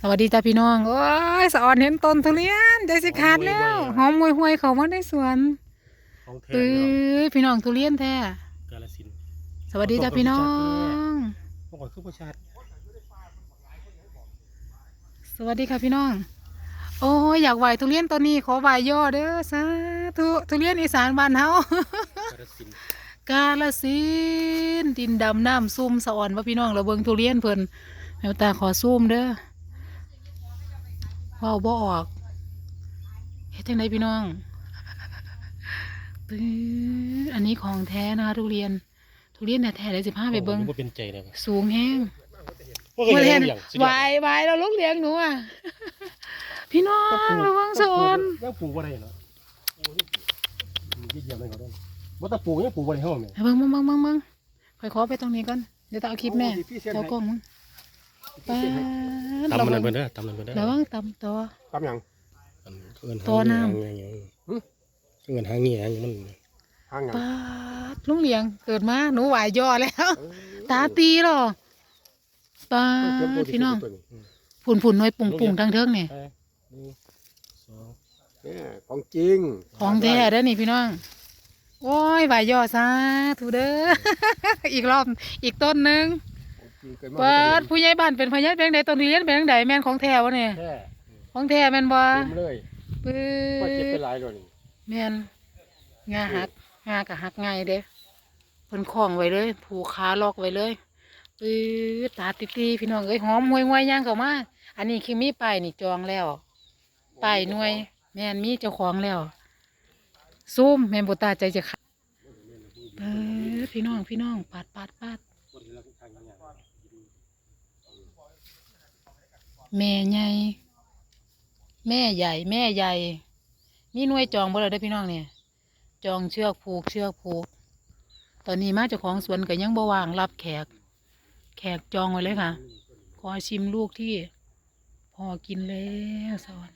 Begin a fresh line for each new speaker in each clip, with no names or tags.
สวัสดีจ้าพี่น้อง โอ้ยสะออนเห็นต้นทุเรียนได้สิขาดแล้ว หอมห่วยๆเขามาในสวน
ของแท้
ตื้
เนาะ
อพี่น้องทุเรียนแท้
กาลสินธุ์
สวัสดีจ้าพี่น้อง
เมื่อก่อนคือประชาติ
สวัสดีค่ะพี่น้อง โอ้ยอยากไหวทุเรียนตัวนี้ขอไหวย่อเด้อสาธุทุเรียนอีสานบ้านเฮา
กาลสินธุ์
กาลสินธุ์ดินดำน้ำซุ่มสะอ่อนว่าพี่น้องเราเบิ่งทุเรียนเพิ่น แมวตาขอซุ่มเด้อเว้าบ่ออกเฮ็ดจังไดพี่น้องตื้ออันนี้ของแท้นะคะทุเรียน ทุเรียนแท้ๆเลยสิพาไปเบิ่ง
บ่เป็นใจเลยครับ
สูงแห้ง
ว่าก็
เมื่อ
ยั
เห็
ง
น
อย่างสุดยอด
วายวายเราลูกเลี้ยงหนูอะ พี่น้องระวังสะอ่อน
ยังปลูกบ่ได้เนาะโอ้ยมีเยี่ยมเลยเขาด้วยบ่ตะปลูกยังปลูกบ่ได้เฮาแม่
เบิ่งเบิ่งเบิ่งเบิ่งเบิ่งค่อยขอไปตรงนี้ก่อน เดี๋ยวตาเอาคลิปแม่
โอ้ยพี่เสีย
เจ้ากล้องมึง ป้าด
ตำมัน
ระวั
นั่
ง
นเพิ่นเด้อตำมันเพิ่นเด้อ
ระวังตำตัว
ทำหยัง
อันเอิ้น
ตัวน้ำ
หางแหงหึเอิ้นหางแหงมัน
ทางหยัง
ป้าดลุงเลี้ยงเกิดมาหนูไหวายย่อแล้วตาตีหรอป้า
เออ
ดพี่น้อง
ตัวนี้
ผุนผุนๆหน่วยปุ่งปุ่งๆทางเทิงนี่
ไปหนึ่งสอง
เนี่ยของจริง
ของแท้เด้อนี่พี่น้อง โอ้ยไหวายย่อซาถูเด้อ อีกรอบ อีกต้นหนึ่ง
ของจริง เกิดมา
เปิดผู้ใหญ่บ้านเป็นพยานเป็นไดต้นทุเรียนเป็นจังไดแม่นของแท้วะเนี่ย
แท้
ของแท้แม่นบ่
เต็มเลย
ปื๊
ว่าเก็บไป
ด
หลายแล้วนี่
แม่นงาหักงากะหักง่ายเด้เพิ่นคล้องไว้เลย ผูกขาล็อกไว้เลยปื๊ดตาติตีๆพี่น้องเอ้ยหอมห่วยๆย่างเข้ามาอันนี้คือมีป้ายนี่จองแล้วป้ายหน่วย แม่นมีเจ้าของแล้วซูมแม่นบ่ตาใจจะขาดเปิดพี่น้องพี่น้องปาดปาดปาด แม่ใหญ่ แม่ใหญ่ แม่ใหญ่ มีหน่วยจองบ่เลยได้อพี่น้องเนี่ย จองเชือกผูกเชือกผูก ตอนนี้มาเจ้าของสวนก็ยังบ่ว่างรับแขก แขกจองไว้เลยค่ะ ขอชิมลูกที่ พอกินแล้วสอน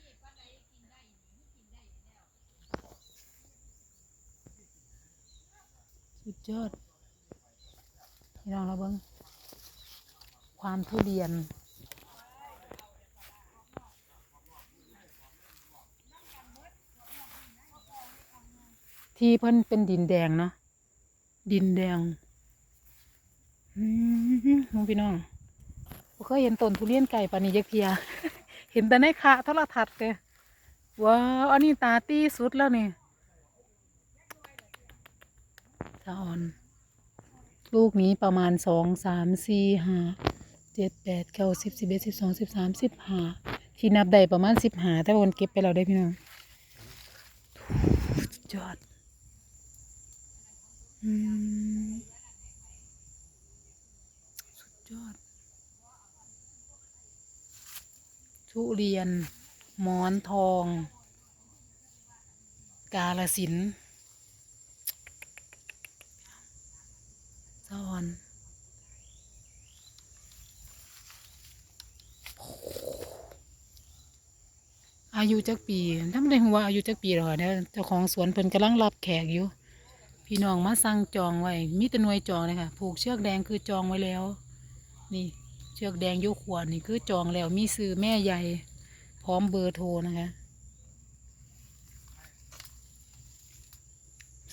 สุดยอดพี่น้องเราเบิ้งความทุเรียน ที่เพิ่นเป็นดินแดงเนาะดินแดงอืมมองพี่น้องบ่เคยเห็นต้นทุเรียนไก่ปานนี้ยักเทีย เห็นแต่ในคะโทรทัศน์เลยว้าวอันนี้ตาตี้สุดแล้วนี่ตาอ่อน ลูกนี้ประมาณสองสามสี่ห้าเจ็ดแปดเก้าสิบสิบเอ็ดสิบสองสิบสามสิบห้าที่นับได้ประมาณสิบห้าแต่ว่ามันเก็บไปแล้วได้อพี่น้องสุดยอดอืม สุดยอด ทุเรียน หมอนทอง กาลสินธุ์สะอนอายุจักปีถ้าไม่ได้หัวอายุจักปีหรอเนี่ยเจ้าของสวนเพิ่นกำลังรับแขกอยู่ พี่น้องมาสั่งจองไว้มีแต่หน่วยจองเลยค่ะ ผูกเชือกแดงคือจองไว้แล้ว นี่เชือกแดงยกขวดนี่คือจองแล้วมีซื้อแม่ใหญ่พร้อมเบอร์โทรนะคะ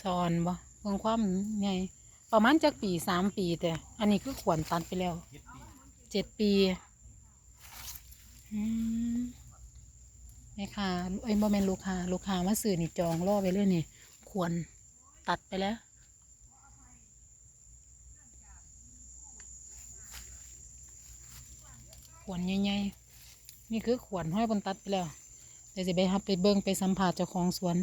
สอนบ่เบิ่งความไงประมาณจักปีสามปีแต่ อันนี้คือขวนตัดไปแล้วเจ็ดปีแม่ค้าเอ้ยบ่แม่นลูกค้าลูกค้ามาซื้อนี่จองรอไปเลยนี่ ควร ตัดไปแล้ว ขวนใหญ่ๆนี่คือขวนห้อยบนตัดไปแล้วเดี๋ยวจะไปหับไปเบิ้งไปสัมผัสเจ้าของสวน